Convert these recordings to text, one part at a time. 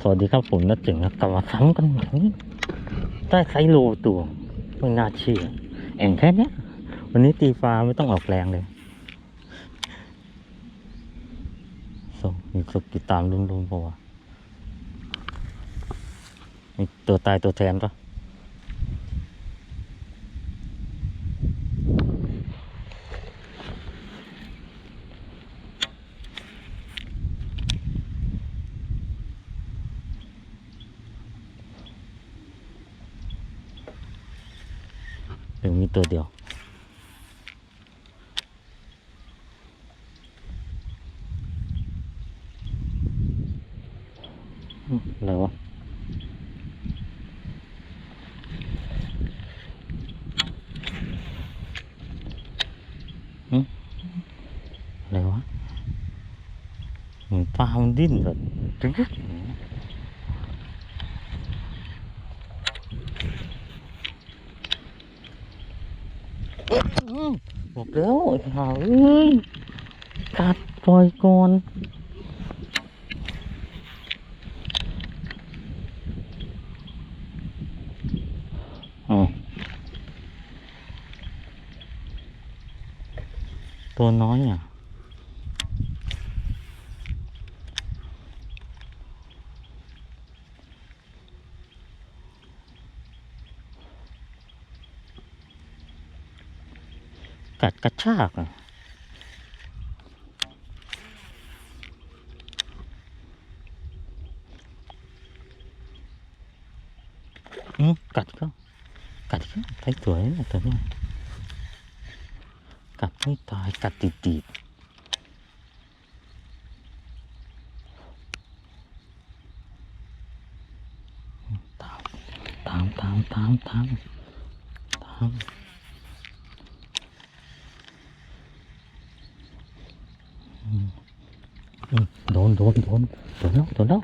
สวัสดีครับผมนัดถึงกลับมาซ้ำกันใหมือนได้ไซโลตัวไม่น่าเชื่อแอ่งแค่นี้วันนี้ตีฟ้าไม่ต้องออกแรงเลยส่งมีสุกติดตามรุมๆปะวะมีตัวตายตัวแทนปะ หรือมีตัวเดียวอืมอะไรวะอืมอะไรวะเหมือนปลามันดิ้นแบบตึ๊ก อืมบอกแล้วไอ้ห่าเอ้ย กัดกระชากอะอืมกัดก็กัดก็ไอ้สวยนะตัวนี้กัดไม่ตายกัดติดติดตามตามตามตามตามตามอืมอืม โดนโดนโดนโดนแล้วโดนแล้ว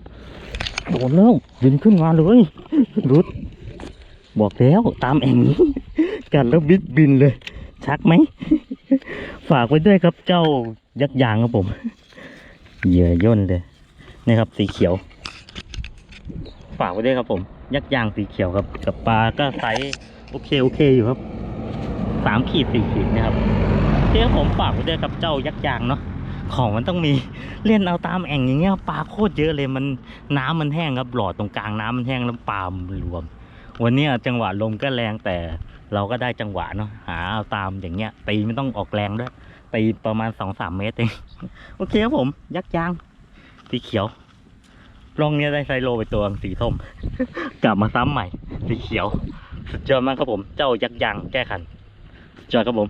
โดนแล้วบินขึ้นมาเลยรุด บอกแล้วตามแองนี้กันแล้วบิดบินเลย ชักไหม ฝากไว้ด้วยครับเจ้ายักษ์ยางครับผม เหยื่อย่นเลยนี่ครับสีเขียว ฝากไว้ด้วยครับผม ยักษ์ยางสีเขียวครับ กับปลาก็ไซส์โอเคโอเคอยู่ครับสามขีดสี่ขีดนะครับที่ผมฝากไว้ด้วยครับเจ้ายักษ์ยางเนาะ ของมันต้องมีเล่นเอาตามแอ่งอย่างเงี้ยปลาโคตรเยอะเลยมันน้ำมันแห้งครับหลอดตรงกลางน้ำมันแห้งแล้วปลามันรวม วันนี้จังหวะลมก็แรงแต่เราก็ได้จังหวะเนาะหาเอาตามอย่างเงี้ยตีไม่ต้องออกแรงด้วยตีประมาณสองสามเมตรเองโอเคครับผม ยักษ์ยางสีเขียวลองเนี้ยได้ไซโลไปตัวสีส้มกลับมาซ้ำใหม่สีเขียวสุดยอดมากครับผม เจ้ายักษ์ยางแก้ขันสุดยอดครับผม